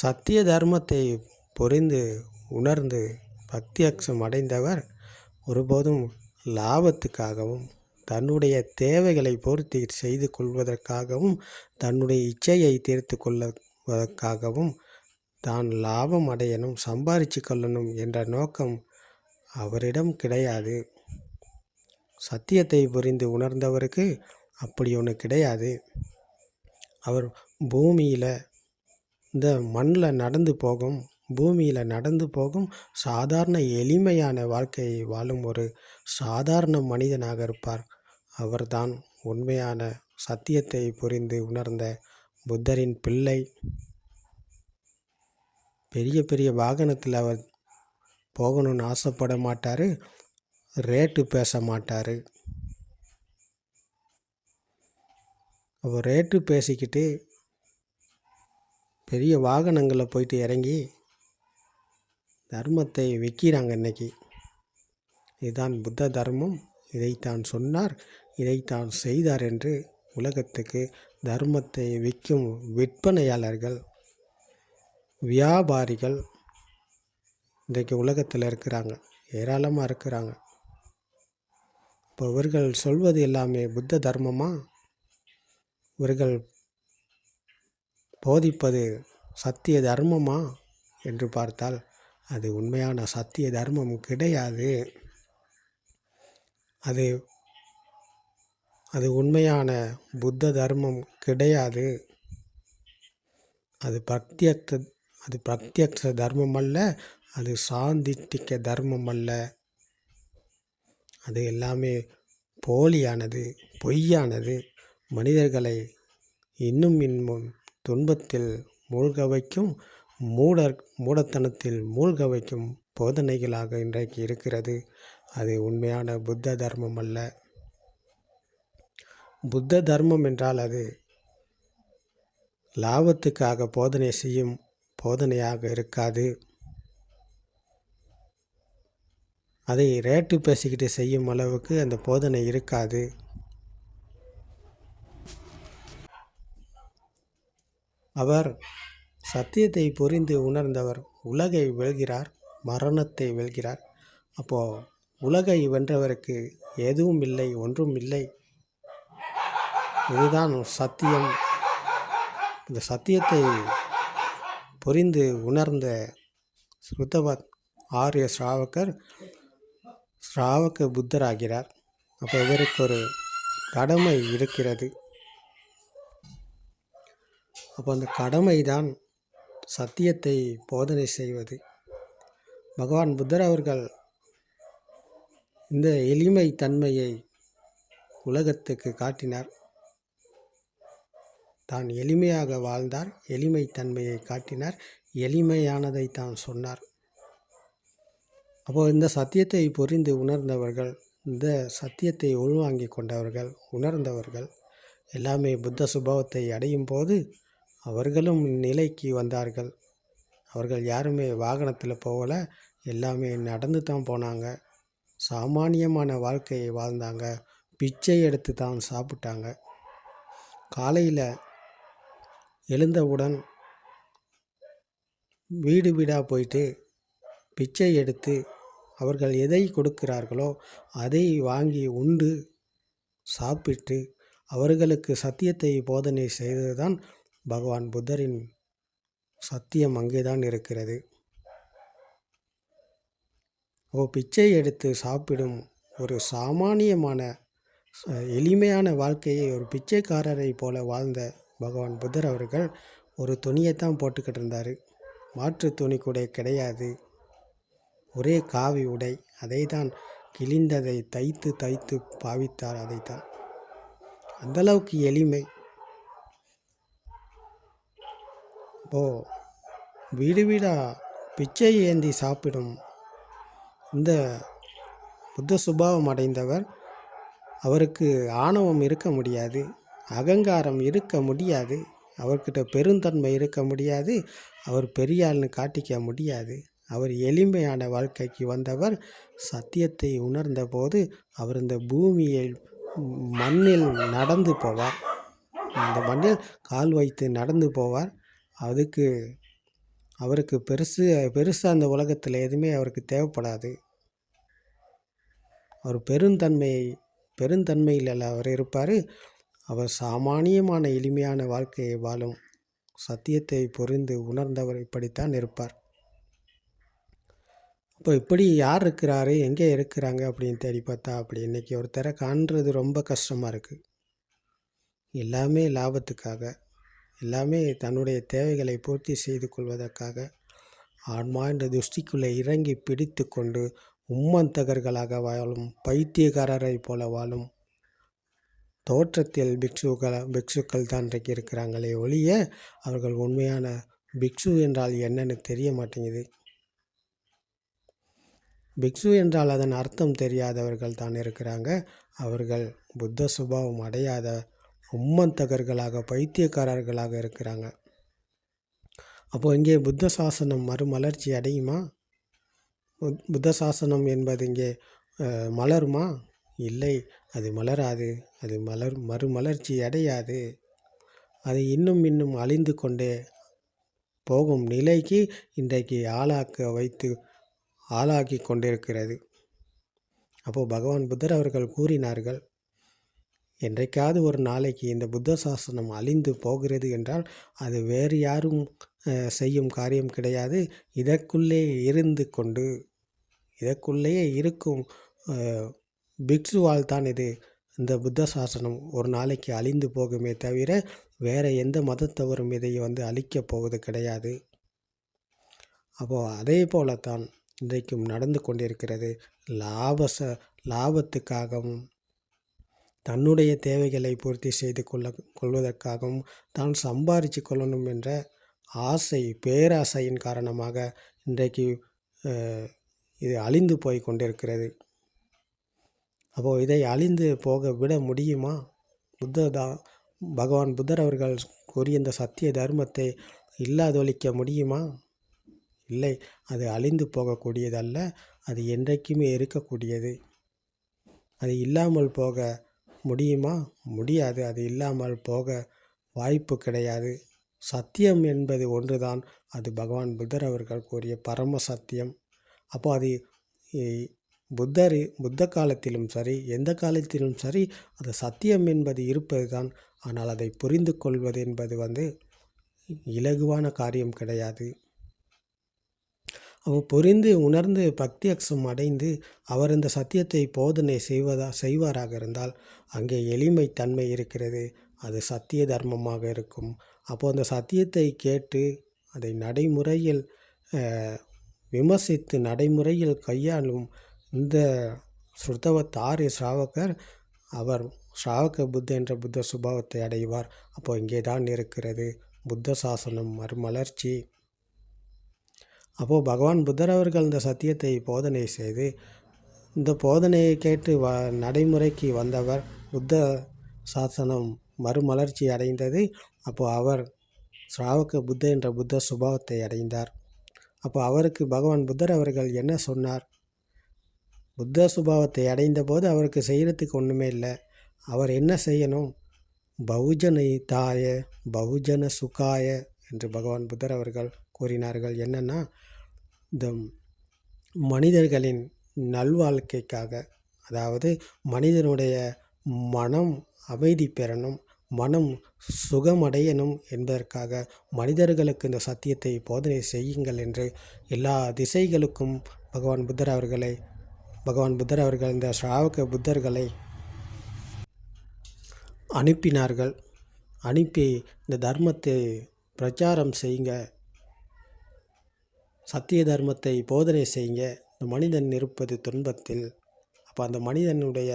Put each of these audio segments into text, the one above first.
சத்திய தர்மத்தை புரிந்து உணர்ந்து பக்தியக்ஷம் அடைந்தவர் ஒருபோதும் லாபத்துக்காகவும் தன்னுடைய தேவைகளை பூர்த்தி செய்து கொள்வதற்காகவும் தன்னுடைய இச்சையை தீர்த்து கொள்வதற்காகவும் தான் லாபம் அடையணும் சம்பாரித்து கொள்ளணும் என்ற நோக்கம் அவரிடம் கிடையாது. சத்தியத்தை புரிந்து உணர்ந்தவருக்கு அப்படி ஒன்று கிடையாது. அவர் பூமியில் இந்த மண்ணில் நடந்து போகும் பூமியில் நடந்து போகும் சாதாரண எளிமையான வாழ்க்கையை வாழும் ஒரு சாதாரண மனிதனாக இருப்பார். அவர்தான் உண்மையான சத்தியத்தை புரிந்து உணர்ந்த புத்தரின் பிள்ளை. பெரிய பெரிய வாகனத்தில் அவர் போகணும்னு ஆசைப்பட மாட்டார் ரேட்டு பேச மாட்டார். அவர் ரேட்டு பேசிக்கிட்டு பெரிய வாகனங்களில் போயிட்டு இறங்கி தர்மத்தை விற்கிறாங்க இன்னைக்கு. இதுதான் புத்த தர்மம். இதைத்தான் சொன்னார். இதைத்தான் செய்தார் என்று உலகத்துக்கு தர்மத்தை விற்கும் விற்பனையாளர்கள் வியாபாரிகள் இன்றைக்கு உலகத்தில் இருக்கிறாங்க. ஏராளமாக இருக்கிறாங்க. இப்போ இவர்கள் சொல்வது எல்லாமே புத்த தர்மமாக இவர்கள் போதிப்பது சத்திய தர்மமா? என்று பார்த்தால் அது உண்மையான சத்திய தர்மம் கிடையாது. அது அது உண்மையான புத்த தர்மம் கிடையாது. அது பிரத்யக்த அது பிரத்யக்ஷ தர்மம் அல்ல அது சாந்திட்டிக்க தர்மம் அல்ல அது எல்லாமே போலியானது பொய்யானது. மனிதர்களை இன்னும் இன்னும் துன்பத்தில் மூழ்க வைக்கும் மூடர் மூடத்தனத்தில் மூழ்க வைக்கும் போதனைகளாக இன்றைக்கு இருக்கிறது. அது உண்மையான புத்த தர்மம் அல்ல. புத்த தர்மம் என்றால் அது லாபத்துக்காக போதனை செய்யும் போதனையாக இருக்காது. அதை ரேட்டு பேசிக்கிட்டு செய்யும் அளவுக்கு அந்த போதனை இருக்காது. அவர் சத்தியத்தை புரிந்து உணர்ந்தவர் உலகை வெல்கிறார் மரணத்தை வெல்கிறார். அப்போது உலகை வென்றவருக்கு எதுவும் இல்லை ஒன்றும் இல்லை. இதுதான் சத்தியம். இந்த சத்தியத்தை புரிந்து உணர்ந்த ஸ்ருதவத் ஆரிய ஸ்ராவகர் ஸ்ராவக புத்தராகிறார் அப்போ இவருக்கு ஒரு கடமை இருக்கிறது. அப்போ அந்த கடமை தான் சத்தியத்தை போதனை செய்வது. பகவான் புத்தர் அவர்கள் இந்த எளிமை தன்மையை உலகத்துக்கு காட்டினார். தான் எளிமையாக வாழ்ந்தார் எளிமை தன்மையை காட்டினார் எளிமையானதை தான் சொன்னார். அப்போது இந்த சத்தியத்தை புரிந்து உணர்ந்தவர்கள் இந்த சத்தியத்தை உள்வாங்கி கொண்டவர்கள் உணர்ந்தவர்கள் எல்லாமே புத்த சுபாவத்தை அடையும் போது அவர்களும் நிலைக்கு வந்தார்கள். அவர்கள் யாருமே வாகனத்தில் போகல. எல்லாமே நடந்து தான் போனாங்க. சாமானியமான வாழ்க்கையை வாழ்ந்தாங்க. பிச்சை எடுத்து தான் சாப்பிட்டாங்க. காலையில் எழுந்தவுடன் வீடு வீடாக போயிட்டு பிச்சை எடுத்து அவர்கள் எதை கொடுக்கிறார்களோ அதை வாங்கி உண்டு சாப்பிட்டு அவர்களுக்கு சத்தியத்தை போதனை செய்ததுதான் பகவான் புத்தரின் சத்தியம் அங்கேதான் இருக்கிறது. ஓ பிச்சை எடுத்து சாப்பிடும் ஒரு சாமானியமான எளிமையான வாழ்க்கையை ஒரு பிச்சைக்காரரை போல வாழ்ந்த பகவான் புத்தர் அவர்கள் ஒரு துணியைத்தான் போட்டுக்கிட்டு இருந்தார். மாற்று துணி கூட கிடையாது. ஒரே காவி உடை அதை தான் கிழிந்ததை தைத்து தைத்து பாவித்தார் அதைத்தான். அந்தளவுக்கு எளிமை. இப்போ வீடு வீடாக பிச்சை ஏந்தி சாப்பிடும். இந்த புத்த சுபாவம் அடைந்தவர் அவருக்கு ஆணவம் இருக்க முடியாது. அகங்காரம் இருக்க முடியாது. அவர்கிட்ட பெருந்தன்மை இருக்க முடியாது. அவர் பெரியாள்னு காட்டிக்க முடியாது. அவர் எளிமையான வாழ்க்கைக்கு வந்தவர் சத்தியத்தை உணர்ந்தபோது அவர் இந்த பூமியில் மண்ணில் நடந்து போவார். இந்த மண்ணில் கால் வைத்து நடந்து போவார். அதுக்கு அவருக்கு பெருசு பெருசாக அந்த உலகத்தில் எதுவுமே அவருக்கு தேவைப்படாது. அவர் பெருந்தன்மை பெருந்தன்மையில் அவர் இருப்பார். அவர் சாமானியமான எளிமையான வாழ்க்கையை வாழும் சத்தியத்தை புரிந்து உணர்ந்தவர் இப்படித்தான் இருப்பார். இப்போ இப்படி யார் இருக்கிறாரு எங்கே இருக்கிறாங்க அப்படின்னு தேடி பார்த்தா அப்படி இன்றைக்கி ஒருத்தரை காண்றது ரொம்ப கஷ்டமாக இருக்குது எல்லாமே லாபத்துக்காக. எல்லாமே தன்னுடைய தேவைகளை பூர்த்தி செய்து கொள்வதற்காக ஆன்மா என்ற துஷ்டிக்குள்ளே இறங்கி பிடித்து கொண்டு உம்மந்தகர்களாக வாழும் பைத்தியக்காரரை போல வாழும். தோற்றத்தில் பிக்ஷுக்கள் பிக்ஷுக்கள் தான் இன்றைக்கு இருக்கிறாங்களே ஒழிய அவர்கள் உண்மையான பிக்ஷு என்றால் என்னன்னு தெரிய மாட்டேங்குது. பிக்ஷு என்றால் அதன் அர்த்தம் தெரியாதவர்கள் தான் இருக்கிறாங்க. அவர்கள் புத்த சுபாவம் அடையாத உம்மந்தகர்களாக பைத்தியக்காரர்களாக இருக்கிறாங்க. அப்போ இங்கே புத்த சாசனம் மறுமலர்ச்சி அடையுமா? புத்த சாசனம் என்பது இங்கே மலருமா? இல்லை அது மலராது. அது மலர் மறுமலர்ச்சி அடையாது. அது இன்னும் இன்னும் அழிந்து கொண்டே போகும் நிலைக்கு இன்றைக்கு ஆளாக்க வைத்து ஆளாக்கி கொண்டிருக்கிறது. அப்போ பகவான் புத்தர் அவர்கள் கூறினார்கள் என்றைக்காவது ஒரு நாளைக்கு இந்த புத்த சாசனம் அழிந்து போகிறது என்றால் அது வேறு யாரும் செய்யும் காரியம் கிடையாது. இதற்குள்ளே இருந்து கொண்டு இதற்குள்ளேயே இருக்கும் பிக்ஷுவால் தான் இது. இந்த புத்த சாசனம் ஒரு நாளைக்கு அழிந்து போகுமே தவிர வேறு எந்த மதத்தவரும் இதை வந்து அழிக்கப் போவது கிடையாது. அப்போது அதே போலத்தான் இன்றைக்கும் நடந்து கொண்டிருக்கிறது. லாபச லாபத்துக்காகவும் தன்னுடைய தேவைகளை பூர்த்தி செய்து கொள்ள கொள்வதற்காகவும் தான் சம்பாரித்து கொள்ளணும் என்ற ஆசை பேராசையின் காரணமாக இன்றைக்கு இது அழிந்து போய் கொண்டிருக்கிறது. அப்போது இதை அழிந்து போக விட முடியுமா? புத்ததா பகவான் புத்தர் அவர்கள் கூறிய இந்த சத்திய தர்மத்தை இல்லாதொழிக்க முடியுமா? இல்லை அது அழிந்து போகக்கூடியதல்ல அது என்றைக்குமே இருக்கக்கூடியது. அது இல்லாமல் போக முடியுமா? முடியாது. அது இல்லாமல் போக வாய்ப்பு கிடையாது. சத்தியம் என்பது ஒன்றுதான். அது பகவான் புத்தர் அவர்கள் கூறிய பரம சத்தியம். அப்போ அது புத்தர் புத்த காலத்திலும் சரி எந்த காலத்திலும் சரி அது சத்தியம் என்பது இருப்பது தான் ஆனால் அதை புரிந்து கொள்வது என்பது வந்து இலகுவான காரியம் கிடையாது. அவன் புரிந்து உணர்ந்து பக்தி அக்ஷம் அடைந்து அவர் இந்த சத்தியத்தை போதனை செய்வதா செய்வாராக இருந்தால் அங்கே எளிமை தன்மை இருக்கிறது. அது சத்திய தர்மமாக இருக்கும். அப்போது அந்த சத்தியத்தை கேட்டு அதை நடைமுறையில் விமர்சித்து நடைமுறையில் கையாளும் இந்த ஸ்ருதவத் ஆரிய ஸ்ராவகர் அவர் ஸ்ராவக புத்த என்ற புத்த சுபாவத்தை அடைவார். அப்போ இங்கே தான் இருக்கிறது. புத்த சாசனம் மறுமலர்ச்சி. அப்போது பகவான் புத்தர் அவர்கள் இந்த சத்தியத்தை போதனை செய்து இந்த போதனையை கேட்டு வ நடைமுறைக்கு வந்தவர் புத்த சாசனம் மறுமலர்ச்சி அடைந்தது. அப்போது அவர் ஸ்ராவக புத்த என்ற புத்த சுபாவத்தை அடைந்தார். அப்போ அவருக்கு பகவான் புத்தர் அவர்கள் என்ன சொன்னார்? புத்த சுபாவத்தை அடைந்தபோது அவருக்கு செய்கிறதுக்கு ஒன்றுமே இல்லை. அவர் என்ன செய்யணும்? பகுஜனை தாய பகுஜன சுகாய என்று பகவான் புத்தர் அவர்கள் கூறினார்கள். என்னென்னா இந்த மனிதர்களின் நல்வாழ்க்கைக்காக அதாவது மனிதனுடைய மனம் அமைதி பெறணும் மனம் சுகமடையணும் என்பதற்காக மனிதர்களுக்கு இந்த சத்தியத்தை போதனை செய்யுங்கள் என்று எல்லா திசைகளுக்கும் பகவான் புத்தர் அவர்களை பகவான் புத்தர் அவர்கள் இந்த ஸ்ராவக புத்தர்களை அனுப்பினார்கள். அனுப்பி இந்த தர்மத்தை பிரச்சாரம் செய்யுங்க. சத்திய தர்மத்தை போதனை செய்யுங்க இந்த மனிதன் இருப்பது துன்பத்தில். அப்போ அந்த மனிதனுடைய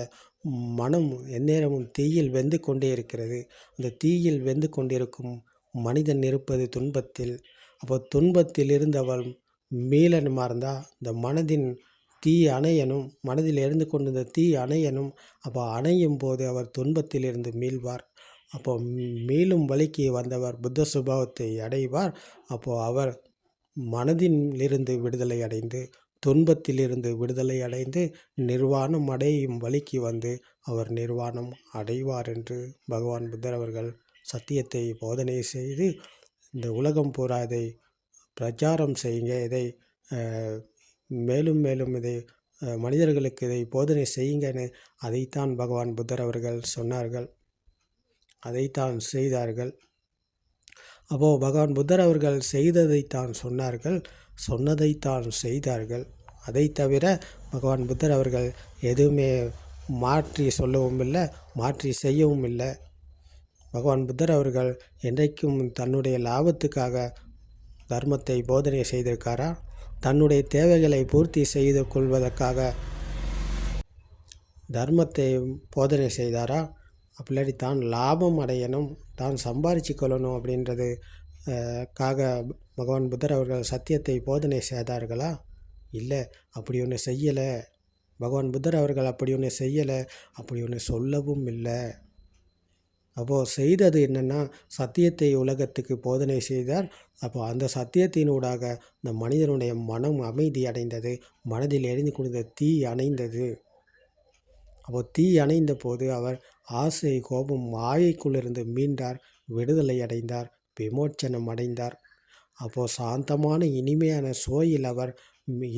மனம் எந்நேரமும் தீயில் வெந்து கொண்டே இருக்கிறது. அந்த தீயில் வெந்து கொண்டிருக்கும் மனிதன் இருப்பது துன்பத்தில். அப்போ துன்பத்தில் இருந்தவள் மீளனுமா இருந்தால் இந்த மனதின் தீ அணையனும் மனதில் இருந்து கொண்டிருந்த தீ அணையனும் அப்போ அணையும் போது அவர் துன்பத்தில் இருந்து மீள்வார். அப்போ மீளும் வழிக்கு வந்தவர் புத்த சுபாவத்தை அடைவார். அப்போது அவர் மனதிலிருந்து விடுதலை அடைந்து துன்பத்திலிருந்து விடுதலை அடைந்து நிர்வாணம் அடையும் வழிக்கு வந்து அவர் நிர்வாணம் அடைவார் என்று பகவான் புத்தர் அவர்கள் சத்தியத்தை போதனை செய்து இந்த உலகம் பூரா இதை பிரச்சாரம் செய்யுங்க இதை மேலும் மேலும் இதை மனிதர்களுக்கு இதை போதனை செய்யுங்கன்னு அதைத்தான் பகவான் புத்தர் அவர்கள் சொன்னார்கள். அதைத்தான் செய்தார்கள். அப்போது பகவான் புத்தர் அவர்கள் செய்ததைத்தான் சொன்னார்கள். சொன்னதைத்தான் செய்தார்கள். அதை தவிர பகவான் புத்தர் அவர்கள் எதுவுமே மாற்றி சொல்லவும் இல்லை மாற்றி செய்யவும் இல்லை. பகவான் புத்தர் அவர்கள் என்றைக்கும் தன்னுடைய லாபத்துக்காக தர்மத்தை போதனை செய்திருக்காரா? தன்னுடைய தேவைகளை பூர்த்தி செய்து கொள்வதற்காக தர்மத்தை போதனை செய்தாரா? அப்படி தான் லாபம் அடையணும் தான் சம்பாரிச்சு கொள்ளணும் அப்படின்றது காக பகவான் புத்தர் அவர்கள் சத்தியத்தை போதனை செய்தார்களா? இல்லை. அப்படி ஒன்று செய்யலை. பகவான் புத்தர் அவர்கள் அப்படி ஒன்று செய்யலை. அப்படி ஒன்று சொல்லவும் இல்லை. அப்போது செய்தது என்னென்னா சத்தியத்தை உலகத்துக்கு போதனை செய்தார். அப்போ அந்த சத்தியத்தினூடாக இந்த மனிதனுடைய மனம் அமைதி அடைந்தது. மனதில் எரிந்து கொடுத்த தீ அணைந்தது. அப்போ தீ அணைந்த போது அவர் ஆசை கோபம் மாயைக்குள்ளிருந்து மீண்டார் விடுதலை அடைந்தார் விமோச்சனம் அடைந்தார். அப்போது சாந்தமான இனிமையான சோயில் அவர்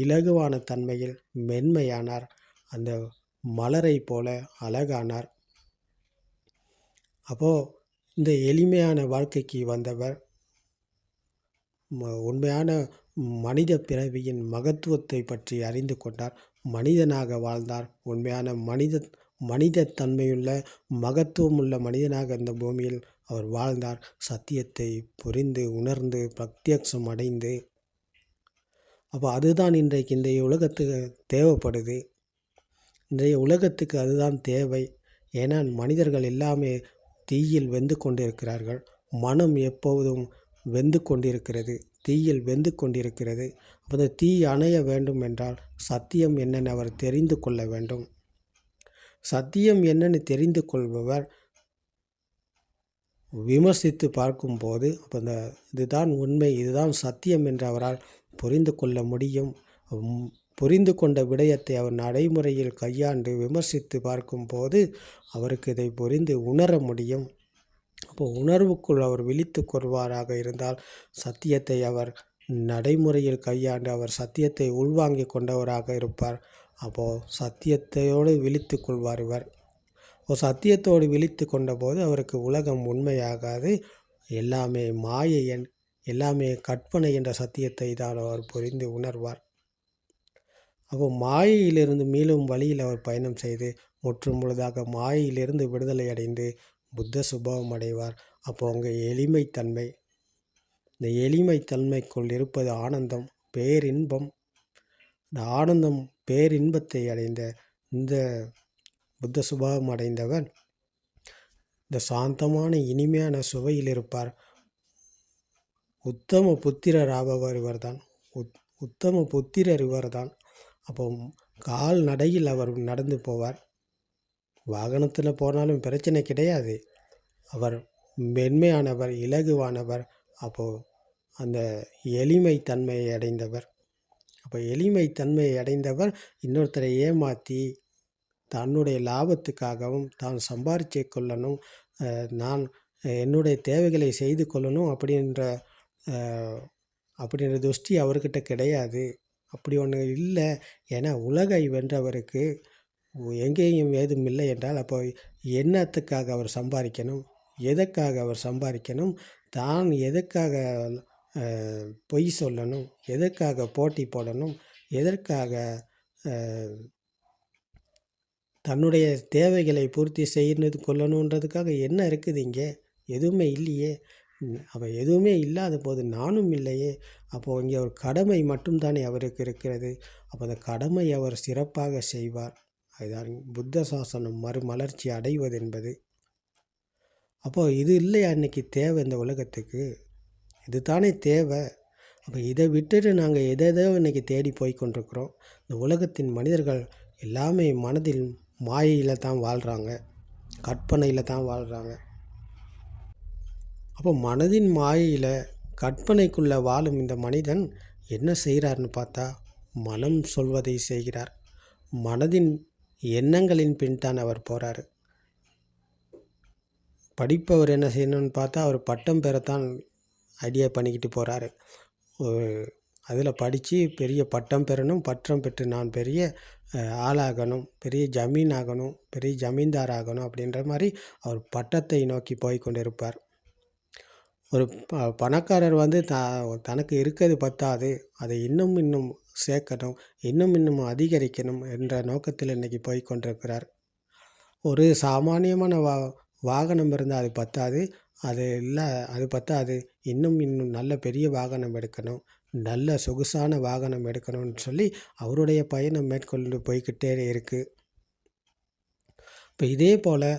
இலகுவான தன்மையில் மென்மையானார். அந்த மலரை போல அழகானார். அப்போது இந்த எளிமையான வாழ்க்கைக்கு வந்தவர் உண்மையான மனித பிறவியின் மகத்துவத்தை பற்றி அறிந்து கொண்டார். மனிதனாக வாழ்ந்தார். உண்மையான மனித மனித தன்மையுள்ள மகத்துவமுள்ள மனிதனாக இந்த பூமியில் அவர் வாழ்ந்தார். சத்தியத்தை புரிந்து உணர்ந்து பிரத்யக்ஷம் அடைந்து. அப்போ அதுதான் இன்றைக்கு இன்றைய உலகத்துக்கு தேவைப்படுது. இன்றைய உலகத்துக்கு அதுதான் தேவை. ஏன்னா மனிதர்கள் எல்லாமே தீயில் வெந்து கொண்டிருக்கிறார்கள். மனம் எப்போதும் வெந்து கொண்டிருக்கிறது. தீயில் வெந்து கொண்டிருக்கிறது. அப்போ அந்த தீ அணைய வேண்டும் என்றால் சத்தியம் என்னென்னு அவர் தெரிந்து கொள்ள வேண்டும். சத்தியம் என்னென்னு தெரிந்து கொள்பவர் விமர்சித்து பார்க்கும்போது அப்போ இந்த இதுதான் உண்மை இதுதான் சத்தியம் என்று அவரால் புரிந்து கொள்ள முடியும். புரிந்து கொண்ட விடயத்தை அவர் நடைமுறையில் கையாண்டு விமர்சித்து பார்க்கும்போது அவருக்கு இதை புரிந்து உணர முடியும். அப்போ உணர்வுக்குள் அவர் விழித்து கொள்வாராக இருந்தால் சத்தியத்தை அவர் நடைமுறையில் கையாண்டு அவர் சத்தியத்தை உள்வாங்கிக் கொண்டவராக இருப்பார். அப்போது சத்தியத்தையோடு விழித்து கொள்வார் இவர். இப்போ சத்தியத்தோடு விழித்து கொண்டபோது அவருக்கு உலகம் உண்மையாகாது. எல்லாமே மாயை என்- எல்லாமே கற்பனை என்ற சத்தியத்தை தான் அவர் புரிந்து உணர்வார். அப்போ மாயையிலிருந்து மீளும் வழியில் அவர் பயணம் செய்து முற்றும் முழுதாக மாயையிலிருந்து விடுதலை அடைந்து புத்த சுபாவம் அடைவார். அப்போ அங்கே எளிமைத்தன்மை இந்த எளிமைத்தன்மைக்குள் இருப்பது ஆனந்தம் பேரின்பம். இந்த ஆனந்தம் பேரின்பத்தை அடைந்த இந்த புத்த சுபாவம் அடைந்தவன் இந்த சாந்தமான இனிமையான சுவையில் இருப்பார். உத்தம புத்திரர் ஆபவர் இவர்தான். உத் உத்தம புத்திரர் இவர்தான். அப்போ கால் நடையில் அவர் நடந்து போவார். வாகனத்தில் போனாலும் பிரச்சனை கிடையாது. அவர் மென்மையானவர் இலகுவானவர் அப்போது அந்த எளிமை தன்மையை அடைந்தவர். அப்போ எளிமை தன்மையை அடைந்தவர் இன்னொருத்தரை ஏமாற்றி தன்னுடைய லாபத்துக்காகவும் தான் சம்பாரிச்சு கொள்ளணும் நான் என்னுடைய தேவைகளை செய்து கொள்ளணும் அப்படின்ற அப்படின்ற துஷ்டி அவர்கிட்ட கிடையாது. அப்படி ஒன்று இல்லை. ஏன்னா உலகை வென்றவருக்கு எங்கேயும் ஏதும் இல்லை என்றால் அப்போ என்னத்துக்காக அவர் சம்பாதிக்கணும்? எதற்காக அவர் சம்பாதிக்கணும்? தான் எதற்காக பொய் சொல்லணும்? எதற்காக போட்டி போடணும்? எதற்காக தன்னுடைய தேவைகளை பூர்த்தி செய்யறது கொள்ளணுன்றதுக்காக என்ன இருக்குது இங்கே? எதுவுமே இல்லையே. ம், எதுவுமே இல்லாத போது நானும் இல்லையே. அப்போது இங்கே ஒரு கடமை மட்டும்தானே அவருக்கு இருக்கிறது. அப்போ அந்த கடமை அவர் சிறப்பாக செய்வார். அதுதான் புத்த சாசனம் மறுமலர்ச்சி அடைவது என்பது அப்போது இது இல்லையா இன்றைக்கி தேவை இந்த உலகத்துக்கு? இது தானே தேவை. அப்போ இதை விட்டுட்டு நாங்கள் எதை எதோ இன்றைக்கி தேடி போய் கொண்டிருக்கிறோம். இந்த உலகத்தின் மனிதர்கள் எல்லாமே மனதில் மாயையில் தான் வாழ்கிறாங்க கற்பனையில் தான் வாழ்கிறாங்க அப்போ மனதின் மாயையில் கற்பனைக்குள்ளே வாழும் இந்த மனிதன் என்ன செய்கிறாருன்னு பார்த்தா மனம் சொல்வதை செய்கிறார். மனதின் எண்ணங்களின் பின் தான் அவர் போகிறாரு படிப்பவர் என்ன செய்யணும்னு பார்த்தா அவர் பட்டம் பெறத்தான் ஐடியா பண்ணிக்கிட்டு போகிறாரு அதில் படித்து பெரிய பட்டம் பெறணும் பட்டம் பெற்று நான் பெரிய ஆளாகணும் பெரிய ஜமீன் ஆகணும் பெரிய ஜமீன்தார் ஆகணும் அப்படின்ற மாதிரி அவர் பட்டத்தை நோக்கி போய் கொண்டிருப்பார். ஒரு ப பணக்காரர் வந்து த தனக்கு இருக்கிறது பத்தாது அதை இன்னும் இன்னும் சேர்க்கணும் இன்னும் இன்னும் அதிகரிக்கணும் என்ற நோக்கத்தில் இன்றைக்கி போய் கொண்டிருக்கிறார். ஒரு சாமானியமான வா வாகனம் இருந்தால் அது பத்தாது. அது இல்லை அது பத்தாது. இன்னும் இன்னும் நல்ல பெரிய வாகனம் எடுக்கணும். நல்ல சொகுசான வாகனம் எடுக்கணும்னு சொல்லி அவருடைய பயணம் மேற்கொண்டு போய்கிட்டே இருக்குது இப்போ இதே போல்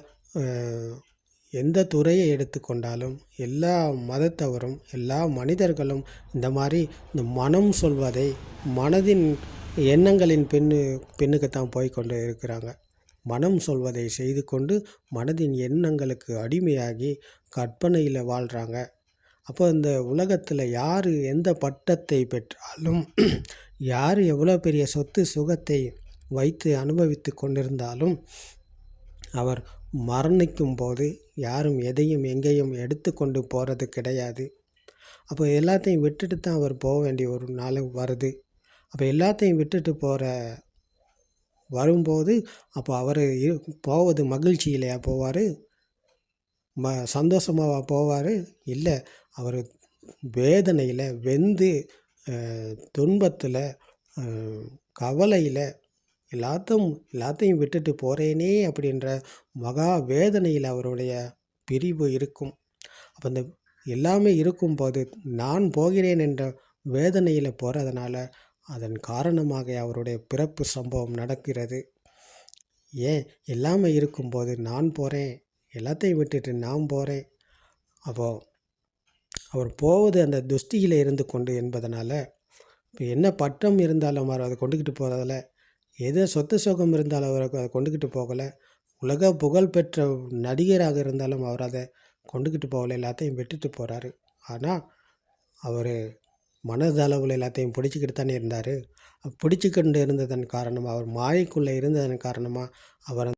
எந்த துறையை எடுத்துக்கொண்டாலும் எல்லா மதத்தவரும் எல்லா மனிதர்களும் இந்த மாதிரி இந்த மனம் சொல்வதை மனதின் எண்ணங்களின் பின்னு பின்னுக்குத்தான் போய் கொண்டு இருக்கிறாங்க. மனம் சொல்வதை செய்து கொண்டு மனதின் எண்ணங்களுக்கு அடிமையாகி கற்பனையில் வாழ்கிறாங்க அப்போ இந்த உலகத்தில் யார் எந்த பட்டத்தை பெற்றாலும் யார் எவ்வளோ பெரிய சொத்து சுகத்தை வைத்து அனுபவித்து கொண்டிருந்தாலும் அவர் மரணிக்கும் போது யாரும் எதையும் எங்கேயும் எடுத்து கொண்டு போகிறது கிடையாது. அப்போ எல்லாத்தையும் விட்டுட்டு தான் அவர் போக வேண்டிய ஒரு நாள் வருது. அப்போ எல்லாத்தையும் விட்டுட்டு போகிற வரும்போது அப்போ அவர் போவது மகிழ்ச்சியிலையா போவார்? ம சந்தோஷமாக போவார்? இல்லை அவர் வேதனையில் வெந்து துன்பத்தில் கவலையில் எல்லாத்தையும் எல்லாத்தையும் விட்டுட்டு போகிறேனே அப்படின்ற மகா வேதனையில் அவருடைய பிரிவு இருக்கும். அப்போ அந்த எல்லாமே இருக்கும்போது நான் போகிறேன் என்ற வேதனையில் போகிறதுனால அதன் காரணமாக அவருடைய பிறப்பு சம்பவம் நடக்கிறது. ஏன்? எல்லாமே இருக்கும்போது நான் போகிறேன் எல்லாத்தையும் விட்டுட்டு நான் போகிறேன் அப்போது அவர் போவது அந்த துஷ்டியில் இருந்து கொண்டு என்பதனால் இப்போ என்ன பட்டம் இருந்தாலும் அவர் அதை கொண்டுக்கிட்டு போகிறதில்ல எது சொத்து சுகம் இருந்தாலும் அவரை அதை கொண்டுக்கிட்டு போகலை. உலக புகழ் பெற்ற நடிகராக இருந்தாலும் அவர் அதை கொண்டுக்கிட்டு போகலை. எல்லாத்தையும் விட்டுட்டு போகிறாரு ஆனால் அவர் மனதளவில் எல்லாத்தையும் பிடிச்சிக்கிட்டு தானே இருந்தார். பிடிச்சிக்கிட்டு இருந்ததன் காரணமாக அவர் மாயைக்குள்ளே இருந்ததன் காரணமாக அவர்